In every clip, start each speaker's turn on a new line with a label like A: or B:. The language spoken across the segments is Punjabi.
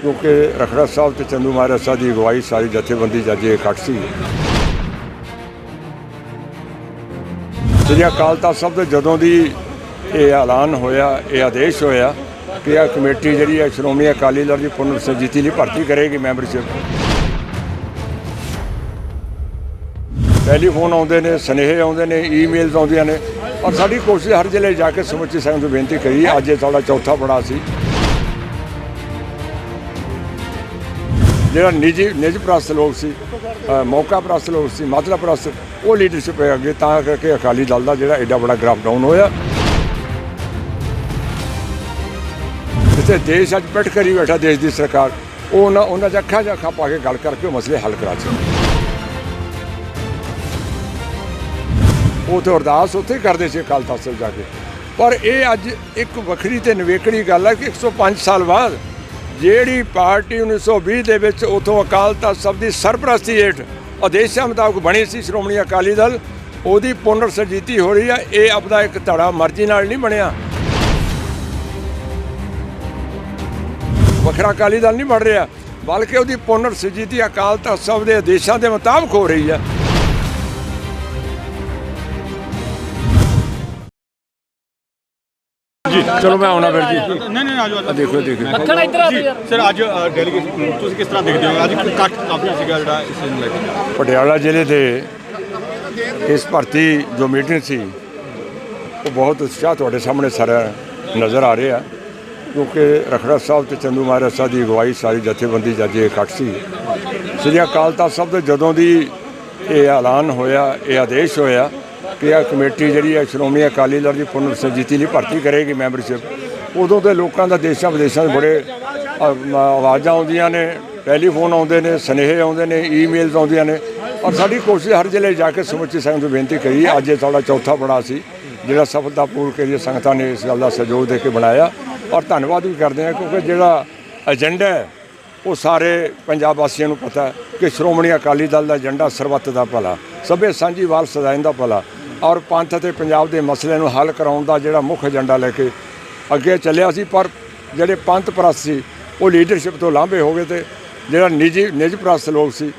A: ਕਿਉਂਕਿ ਰਖੜਾ ਸਾਹਿਬ ਤੇ ਚੰਦੂ ਮਹਾਰਾਜ ਸਾਹਿਬ ਦੀ ਅਗਵਾਈ ਸਾਰੀ ਜਥੇਬੰਦੀ ਜਾਜੇ ਇਕੱਠ ਸੀ। ਸ੍ਰੀ ਅਕਾਲ ਤਖਤ ਸਾਹਿਬ ਦੇ ਜਦੋਂ ਦੀ ਇਹ ਐਲਾਨ ਹੋਇਆ, ਇਹ ਆਦੇਸ਼ ਹੋਇਆ ਕਿ ਇਹ ਕਮੇਟੀ ਜਿਹੜੀ ਹੈ ਸ਼੍ਰੋਮਣੀ ਅਕਾਲੀ ਦਲ ਦੀ ਪੁਨਰ ਸੰਜੀਤੀ ਲਈ ਭਰਤੀ ਕਰੇਗੀ ਮੈਂਬਰਸ਼ਿਪ। ਟੈਲੀਫੋਨ ਆਉਂਦੇ ਨੇ, ਸੁਨੇਹੇ ਆਉਂਦੇ ਨੇ, ਈਮੇਲਸ ਆਉਂਦੀਆਂ ਨੇ ਔਰ ਸਾਡੀ ਕੋਸ਼ਿਸ਼ ਹਰ ਜ਼ਿਲ੍ਹੇ ਜਾ ਕੇ ਸਮੁੱਚੀ ਸੰਗਤ ਨੂੰ ਬੇਨਤੀ ਕਰੀ, ਅੱਜ ਇਹ ਸਾਡਾ ਚੌਥਾ ਬੜਾ ਸੀ। ਜਿਹੜਾ ਨਿੱਜੀ ਨਿੱਜ ਪ੍ਰਸਤ ਲੋਕ ਸੀ ਮੌਕਾ ਪ੍ਰਸਤ ਲੋਕ ਸੀ ਮਤਲਬ ਪ੍ਰਸਤ, ਉਹ ਲੀਡਰਸ਼ਿਪ ਹੈ ਅੱਗੇ, ਤਾਂ ਕਰਕੇ ਅਕਾਲੀ ਦਲ ਦਾ ਜਿਹੜਾ ਐਡਾ ਬੜਾ ਗ੍ਰਾਫ ਡਾਊਨ ਹੋਇਆ। ਜਿੱਥੇ ਦੇਸ਼ ਅੱਜ ਪਿੱਠ ਕਰੀ ਬੈਠਾ, ਦੇਸ਼ ਦੀ ਸਰਕਾਰ। ਉਹ ਉਹਨਾਂ ਉਹਨਾਂ 'ਚ ਅੱਖਾਂ 'ਚ ਅੱਖਾਂ ਪਾ ਕੇ ਗੱਲ ਕਰਕੇ ਉਹ ਮਸਲੇ ਹੱਲ ਕਰਾ ਸਕਦੇ ਉਹ ਤੇ ਅਰਦਾਸ ਉੱਥੇ ਹੀ ਕਰਦੇ ਸੀ ਅਕਾਲ ਤਖਤ ਸਾਹਿਬ ਜਾ ਕੇ। ਪਰ ਇਹ ਅੱਜ ਇੱਕ ਵੱਖਰੀ ਤੇ ਨਿਵੇਕੜੀ ਗੱਲ ਹੈ ਕਿ 105 ਸਾਲ ਬਾਅਦ ਜਿਹੜੀ ਪਾਰਟੀ 1920 ਦੇ ਵਿੱਚ ਉਥੋਂ ਅਕਾਲ ਤਖਤ ਸਭ ਦੀ ਸਰਪ੍ਰਸਤੀ ਹੇਠ ਆਦੇਸ਼ਾਂ ਮੁਤਾਬਕ ਬਣੀ ਸੀ ਸ਼੍ਰੋਮਣੀ ਅਕਾਲੀ ਦਲ, ਉਹਦੀ ਪੁਨਰ ਸਰਜੀਤੀ ਹੋ ਰਹੀ ਹੈ ਇਹ ਆਪਦਾ ਇੱਕ ਧੜਾ ਮਰਜ਼ੀ ਨਾਲ ਨਹੀਂ ਬਣਿਆ। ਵੱਖਰਾ ਅਕਾਲੀ ਦਲ ਨਹੀਂ ਬਣ ਰਿਹਾ, ਬਲਕਿ ਉਹਦੀ ਪੁਨਰ ਸਰਜੀਤੀ ਅਕਾਲ ਤਖਤ ਸਭ ਦੇ ਆਦੇਸ਼ਾਂ ਦੇ ਮੁਤਾਬਕ ਹੋ ਰਹੀ ਹੈ ਜੀ ਚਲੋ ਮੈਂ ਆਉਣਾ ਫਿਰ ਜੀ।
B: ਨਹੀਂ ਨਹੀਂ ਆਜੋ
A: ਆ ਦੇਖੋ ਦੇਖੋ।
C: ਮੱਖਣ ਇੱਧਰ ਆ ਯਾਰ
B: ਸਰ ਅੱਜ ਡੈਲੀਗੇਸ਼ਨ ਤੁਸੀਂ ਕਿਸ ਤਰ੍ਹਾਂ ਦੇਖਦੇ ਹੋ? ਅੱਜ ਕੱਟ ਕਾਫੀ ਸੀਗਾ ਜਿਹੜਾ ਇਸ ਨੂੰ ਲੈ ਕੇ
A: ਪਟਿਆਲਾ ਜ਼ਿਲ੍ਹੇ ਦੇ ਇਸ ਭਰਤੀ ਜੋ ਮੀਟਿੰਗ ਸੀ ਉਹ ਬਹੁਤ ਉਤਸ਼ਾਹ ਤੁਹਾਡੇ ਸਾਹਮਣੇ ਸਾਰਾ ਨਜ਼ਰ ਆ ਰਿਹਾ। ਕਿਉਂਕਿ ਰਖੜਾ ਸਾਹਿਬ ਤੇ ਚੰਦੂ ਮਹਾਰਾਜ ਸਾਹਿਬ ਦੀ ਅਗਵਾਈ ਸਾਰੀ ਜਥੇਬੰਦੀ ਜਾਜੇ ਇਕੱਠ ਸੀ। ਸ੍ਰੀ ਅਕਾਲ ਤਖਤ ਸਾਹਿਬ ਤੋਂ ਜਦੋਂ ਦੀ ਇਹ ਐਲਾਨ ਹੋਇਆ ਇਹ ਆਦੇਸ਼ ਹੋਇਆ ਕਿ ਇਹ ਕਮੇਟੀ ਜਿਹੜੀ ਹੈ ਸ਼੍ਰੋਮਣੀ ਅਕਾਲੀ ਦਲ ਦੀ ਪੁਨਰ ਸੰਜੀਤੀ ਲਈ ਭਰਤੀ ਕਰੇਗੀ ਮੈਂਬਰਸ਼ਿਪ ਉਦੋਂ ਤੇ ਲੋਕਾਂ ਦਾ ਦੇਸ਼ਾਂ ਵਿਦੇਸ਼ਾਂ ਦੇ ਬੜੇ ਆਵਾਜ਼ਾਂ ਆਉਂਦੀਆਂ ਨੇ, ਟੈਲੀਫੋਨ ਆਉਂਦੇ ਨੇ, ਸੁਨੇਹੇ ਆਉਂਦੇ ਨੇ, ਈਮੇਲਸ ਆਉਂਦੀਆਂ ਨੇ। ਔਰ ਸਾਡੀ ਕੋਸ਼ਿਸ਼ ਹਰ ਜ਼ਿਲ੍ਹੇ ਜਾ ਕੇ ਸਮੁੱਚੀ ਸੰਗਤ ਨੂੰ ਬੇਨਤੀ ਕਰੀ, ਅੱਜ ਇਹ ਸਾਡਾ ਚੌਥਾ ਬੜਾ ਸੀ, ਜਿਹੜਾ ਸਫਲਤਾਪੂਰਵਕ ਕੇ ਸੰਗਤਾਂ ਨੇ ਇਸ ਗੱਲ ਦਾ ਸਹਿਯੋਗ ਦੇ ਕੇ ਬਣਾਇਆ। ਔਰ ਧੰਨਵਾਦ ਵੀ ਕਰਦੇ ਹਾਂ, ਕਿਉਂਕਿ ਜਿਹੜਾ ਏਜੰਡਾ ਹੈ, ਉਹ ਸਾਰੇ ਪੰਜਾਬ ਵਾਸੀਆਂ ਨੂੰ ਪਤਾ ਕਿ ਸ਼੍ਰੋਮਣੀ ਅਕਾਲੀ ਦਲ ਦਾ ਏਜੰਡਾ ਸਰਬੱਤ ਦਾ ਭਲਾ, ਸਭੇ ਸਾਂਝੀਵਾਲ ਸਦਾਇਨ ਦਾ ਭਲਾ। ਔਰ ਪੰਥ ਅਤੇ ਪੰਜਾਬ ਦੇ ਮਸਲੇ ਨੂੰ ਹੱਲ ਕਰਾਉਣ ਦਾ ਜਿਹੜਾ ਮੁੱਖ ਏਜੰਡਾ ਲੈ ਕੇ ਅੱਗੇ ਚੱਲਿਆ ਸੀ ਪਰ ਜਿਹੜੇ ਪੰਥ ਪ੍ਰਸਤ ਸੀ ਉਹ ਲੀਡਰਸ਼ਿਪ ਤੋਂ ਲਾਂਭੇ ਹੋ ਗਏ ਤੇ ਜਿਹੜਾ ਨਿੱਜੀ ਨਿੱਜ ਪ੍ਰਸਤ ਲੋਕ ਸੀ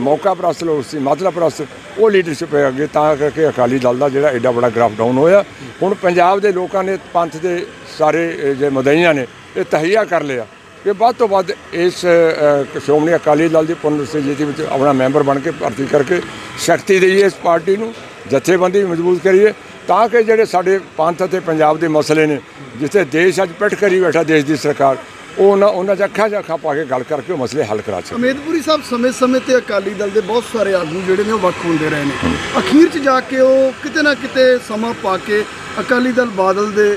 A: ਮੌਕਾ ਪ੍ਰਸਤ ਲੋਕ ਸੀ ਮਤਲਬ ਪ੍ਰਸਤ ਉਹ ਲੀਡਰਸ਼ਿਪ ਹੈ ਅੱਗੇ ਤਾਂ ਕਰਕੇ ਅਕਾਲੀ ਦਲ ਦਾ ਜਿਹੜਾ ਐਡਾ ਬੜਾ ਗ੍ਰਾਫ ਡਾਊਨ ਹੋਇਆ। ਹੁਣ ਪੰਜਾਬ ਦੇ ਲੋਕਾਂ ਨੇ ਪੰਥ ਦੇ ਸਾਰੇ ਅ, ਜੇ ਮਦਈਆਂ ਨੇ ਇਹ ਤਹਈਆ ਕਰ ਲਿਆ। ਕਿ ਵੱਧ ਤੋਂ ਵੱਧ ਇਸ ਸ਼੍ਰੋਮਣੀ ਅਕਾਲੀ ਦਲ ਦੀ ਪੁਨਰ ਸੰਜੀਤੀ ਵਿੱਚ ਆਪਣਾ ਮੈਂਬਰ ਬਣ ਕੇ ਭਰਤੀ ਕਰਕੇ ਸ਼ਕਤੀ ਦੇਈਏ ਇਸ ਪਾਰਟੀ ਨੂੰ। ਜਥੇਬੰਦੀ ਵੀ ਮਜ਼ਬੂਤ ਕਰੀਏ ਤਾਂ ਕਿ ਜਿਹੜੇ ਸਾਡੇ ਪੰਥ ਅਤੇ ਪੰਜਾਬ ਦੇ ਮਸਲੇ ਨੇ ਜਿੱਥੇ ਦੇਸ਼ ਅੱਜ ਪਿੱਠ ਕਰੀ ਬੈਠਾ ਦੇਸ਼ ਦੀ ਸਰਕਾਰ ਉਹ ਉਹਨਾਂ ਉਹਨਾਂ 'ਚ ਅੱਖਾਂ 'ਚ ਅੱਖਾਂ ਪਾ ਕੇ ਗੱਲ ਕਰਕੇ ਉਹ ਮਸਲੇ ਹੱਲ ਕਰਾ ਸਕਦੇ
D: ਅਮੇਦਪੁਰੀ ਸਾਹਿਬ ਸਮੇਂ-ਸਮੇਂ ਤੇ ਅਕਾਲੀ ਦਲ ਦੇ ਬਹੁਤ ਸਾਰੇ ਆਗੂ ਜਿਹੜੇ ਨੇ ਉਹ ਵੱਖ ਹੁੰਦੇ ਰਹੇ ਨੇ। ਅਖੀਰ 'ਚ ਜਾ ਕੇ ਉਹ ਕਿਤੇ ਨਾ ਕਿਤੇ ਸਮਾਂ ਪਾ ਕੇ ਅਕਾਲੀ ਦਲ ਬਾਦਲ ਦੇ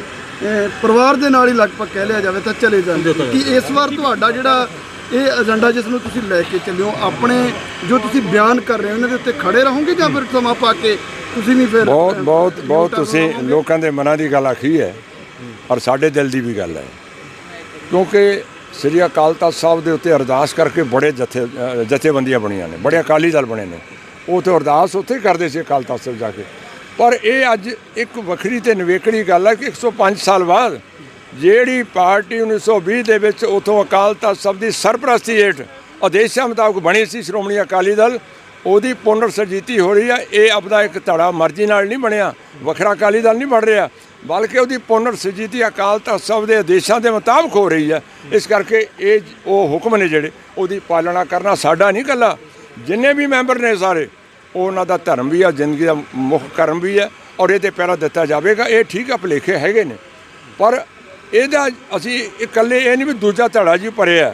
D: ਪਰਿਵਾਰ ਦੇ ਨਾਲ ਹੀ ਲਗਭਗ ਕਹਿ ਲਿਆ ਜਾਵੇ ਤਾਂ ਚਲੇ ਜਾਂਦੇ ਨੇ। ਕਿ ਇਸ ਵਾਰ ਤੁਹਾਡਾ ਜਿਹੜਾ ਇਹ ਏਜੰਡਾ ਜਿਸ ਨੂੰ ਤੁਸੀਂ ਲੈ ਕੇ ਚੱਲਿਓ ਆਪਣੇ ਜੋ ਤੁਸੀਂ ਬਿਆਨ ਕਰ ਰਹੇ ਹੋ ਉਹਨਾਂ ਦੇ ਉੱਤੇ ਖੜੇ ਰਹੋਗੇ ਜਾਂ ਫਿਰ ਸਮਾਂ ਪਾ ਕੇ ਤੁਸੀਂ ਵੀ ਫਿਰ
A: ਬਹੁਤ ਬਹੁਤ ਬਹੁਤ ਤੁਸੀਂ? ਲੋਕਾਂ ਦੇ ਮਨਾਂ ਦੀ ਗੱਲ ਆਖੀ ਹੈ ਔਰ ਸਾਡੇ ਦਿਲ ਦੀ ਵੀ ਗੱਲ ਹੈ। ਕਿਉਂਕਿ ਸ੍ਰੀ ਅਕਾਲ ਤਖਤ ਸਾਹਿਬ ਦੇ ਉੱਤੇ ਅਰਦਾਸ ਕਰਕੇ ਬੜੇ ਜਥੇ ਜਥੇਬੰਦੀਆਂ ਬਣੀਆਂ ਨੇ ਬੜੇ ਅਕਾਲੀ ਦਲ ਬਣੇ ਨੇ। ਉਹ ਤੇ ਅਰਦਾਸ ਉੱਥੇ ਹੀ ਕਰਦੇ ਸੀ ਅਕਾਲ ਤਖਤ ਸਾਹਿਬ ਜਾ ਕੇ। ਪਰ ਇਹ ਅੱਜ ਇੱਕ ਵੱਖਰੀ ਤੇ ਨਿਵੇਕਲੀ ਗੱਲ ਹੈ ਕਿ 105 ਸਾਲ ਬਾਅਦ ਜਿਹੜੀ ਪਾਰਟੀ 1920 ਦੇ ਵਿੱਚ ਉਥੋਂ ਅਕਾਲ ਤਖਤ ਸਭ ਦੀ ਸਰਪ੍ਰਸਤੀ ਹੇਠ ਆਦੇਸ਼ਾਂ ਮੁਤਾਬਕ ਬਣੀ ਸੀ ਸ਼੍ਰੋਮਣੀ ਅਕਾਲੀ ਦਲ, ਉਹਦੀ ਪੁਨਰ ਸਰਜੀਤੀ ਹੋ ਰਹੀ ਹੈ ਇਹ ਆਪਦਾ ਇੱਕ ਧੜਾ ਮਰਜ਼ੀ ਨਾਲ ਨਹੀਂ ਬਣਿਆ, ਵੱਖਰਾ ਅਕਾਲੀ ਦਲ ਨਹੀਂ ਬਣ ਰਿਹਾ, ਬਲਕਿ ਉਹਦੀ ਪੁਨਰ ਸਰਜੀਤੀ ਅਕਾਲ ਤਖਤ ਸਭ ਦੇ ਆਦੇਸ਼ਾਂ ਦੇ ਮੁਤਾਬਕ ਹੋ ਰਹੀ ਹੈ ਇਸ ਕਰਕੇ ਇਹ ਉਹ ਹੁਕਮ ਨੇ ਜਿਹੜੇ, ਉਹਦੀ ਪਾਲਣਾ ਕਰਨਾ ਸਾਡਾ ਨਹੀਂ ਕੱਲਾ ਜਿੰਨੇ ਵੀ ਮੈਂਬਰ ਨੇ ਸਾਰੇ ਉਹ ਉਹਨਾਂ ਦਾ ਧਰਮ ਵੀ ਆ, ਜ਼ਿੰਦਗੀ ਦਾ ਮੁੱਖ ਕਰਮ ਵੀ ਹੈ ਔਰ ਇਹ ਤੇ ਪਹਿਰਾ ਦਿੱਤਾ ਜਾਵੇਗਾ। ਇਹ ਠੀਕ ਆ, ਭੁਲੇਖੇ ਹੈਗੇ ਨੇ। ਪਰ ਇਹਦਾ ਅਸੀਂ ਇਕੱਲੇ ਇਹ ਨਹੀਂ ਵੀ ਦੂਜਾ ਧੜਾ ਜੀ ਭਰਿਆ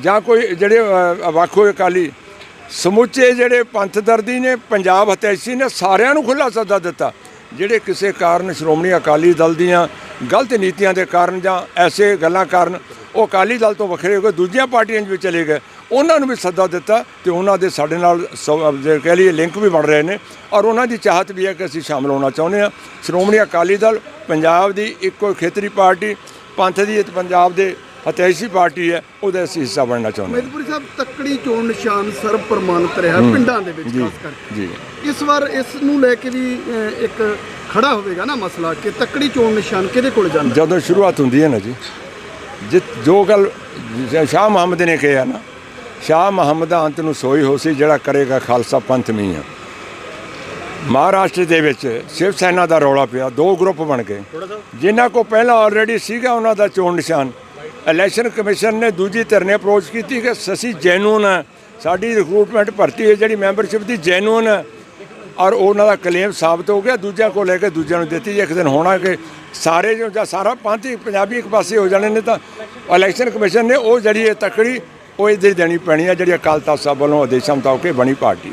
A: ਜਾਂ ਕੋਈ ਜਿਹੜੇ ਅ, ਵੱਖ ਹੋਏ ਅਕਾਲੀ ਸਮੁੱਚੇ ਜਿਹੜੇ ਪੰਥ ਦਰਦੀ ਨੇ ਪੰਜਾਬ ਹਤੈਸ਼ੀ ਨੇ ਸਾਰਿਆਂ ਨੂੰ ਖੁੱਲਾ ਸੱਦਾ ਦਿੱਤਾ ਜਿਹੜੇ ਕਿਸੇ ਕਾਰਨ ਸ਼੍ਰੋਮਣੀ ਅਕਾਲੀ ਦਲ ਦੀਆਂ ਗਲਤ ਨੀਤੀਆਂ ਦੇ ਕਾਰਨ ਜਾਂ ਐਸੇ ਗੱਲਾਂ ਕਾਰਨ ਉਹ ਅਕਾਲੀ ਦਲ ਤੋਂ ਵੱਖਰੇ ਹੋ ਕੇ ਦੂਜੀਆਂ ਪਾਰਟੀਆਂ 'ਚ ਵੀ ਚਲੇ ਗਏ। ਉਹਨਾਂ ਨੂੰ ਵੀ ਸੱਦਾ ਦਿੱਤਾ ਤੇ ਉਹਨਾਂ ਦੇ ਸਾਡੇ ਨਾਲ ਜੇ ਕਹਿ ਲਈਏ ਲਿੰਕ ਵੀ ਬਣ ਰਹੇ ਨੇ ਔਰ ਉਹਨਾਂ ਦੀ ਚਾਹਤ ਵੀ ਹੈ ਕਿ ਅਸੀਂ ਸ਼ਾਮਲ ਹੋਣਾ ਚਾਹੁੰਦੇ ਹਾਂ। ਸ਼੍ਰੋਮਣੀ ਅਕਾਲੀ ਦਲ ਪੰਜਾਬ ਦੀ ਇੱਕੋ ਖੇਤਰੀ ਪਾਰਟੀ ਪੰਥ ਦੀ ਪੰਜਾਬ ਦੇ ਹਤੈਸ਼ੀ ਪਾਰਟੀ ਹੈ ਉਹਦਾ ਅਸੀਂ ਹਿੱਸਾ ਬਣਨਾ ਚਾਹੁੰਦੇ ਹਾਂ।
D: ਅਮੇਦਪੁਰੀ ਸਾਹਿਬ ਤੱਕੜੀ ਚੋਣ ਨਿਸ਼ਾਨ ਸਰਬ ਪ੍ਰਮਾਣਿਤ ਰਿਹਾ ਪਿੰਡਾਂ ਦੇ ਵਿੱਚ ਖਾਸ ਕਰਕੇ।
A: ਜੀ।
D: ਇਸ ਵਾਰ ਇਸ ਨੂੰ ਲੈ ਕੇ ਵੀ ਇੱਕ ਖੜਾ ਹੋਵੇਗਾ ਨਾ ਮਸਲਾ ਕਿ ਤੱਕੜੀ ਚੋਣ ਨਿਸ਼ਾਨ ਕਿਹਦੇ ਕੋਲ ਜਾਂਦਾ?
A: ਜਦੋਂ ਸ਼ੁਰੂਆਤ ਹੁੰਦੀ ਹੈ ਨਾ ਜੀ ਜਿ ਜੋ ਗੱਲ ਸ਼ਾਹ ਮੁਹੰਮਦ ਨੇ ਕਿਹਾ ਨਾ ਸ਼ਾਹ ਮੁਹੰਮਦ ਅੰਤ ਨੂੰ ਸੋਈ ਹੋ ਸੀ ਜਿਹੜਾ ਕਰੇਗਾ ਖਾਲਸਾ ਪੰਥ ਮੀ ਆ। ਮਹਾਰਾਸ਼ਟਰ ਦੇ ਵਿੱਚ ਸ਼ਿਵ ਸੈਨਾ ਦਾ ਰੌਲਾ ਪਿਆ ਦੋ ਗਰੁੱਪ ਬਣ ਗਏ। ਜਿਨ੍ਹਾਂ ਕੋ ਪਹਿਲਾਂ ਆਲਰੇਡੀ ਸੀਗਾ ਉਹਨਾਂ ਦਾ ਚੋਣ ਨਿਸ਼ਾਨ। ਇਲੈਕਸ਼ਨ ਕਮਿਸ਼ਨ ਨੇ ਦੂਜੀ ਧਿਰ ਨੇ ਅਪਰੋਚ ਕੀਤੀ ਕਿ ਅਸੀਂ ਜੈਨੂਨ ਹੈ ਸਾਡੀ ਰਿਕਰੂਟਮੈਂਟ ਭਰਤੀ ਹੈ ਜਿਹੜੀ ਮੈਂਬਰਸ਼ਿਪ ਦੀ ਜੈਨੂਨ ਹੈ ਔਰ ਉਹਨਾਂ ਦਾ ਕਲੇਮ ਸਾਬਤ ਹੋ ਗਿਆ ਦੂਜਿਆਂ ਕੋਲ ਲੈ ਕੇ ਦੂਜਿਆਂ ਨੂੰ ਦਿੱਤੀ ਇੱਕ ਦਿਨ ਹੋਣਾ ਕਿ ਸਾਰੇ ਜੋ ਜਾਂ ਸਾਰਾ ਪੰਥ ਹੀ ਪੰਜਾਬੀ ਇੱਕ ਪਾਸੇ ਹੋ ਜਾਣੇ ਨੇ ਤਾਂ ਇਲੈਕਸ਼ਨ ਕਮਿਸ਼ਨ ਨੇ ਉਹ ਜਿਹੜੀ ਇਹ ਤਕੜੀ ਉਹ ਇਹਦੇ ਦੇਣੀ ਪੈਣੀ ਹੈ ਜਿਹੜੀ ਅਕਾਲ ਤਖਤ ਸਾਹਿਬ ਵੱਲੋਂ ਆਦੇਸ਼ਾਂ ਮੁਤਾਬਕ ਇਹ ਬਣੀ ਪਾਰਟੀ।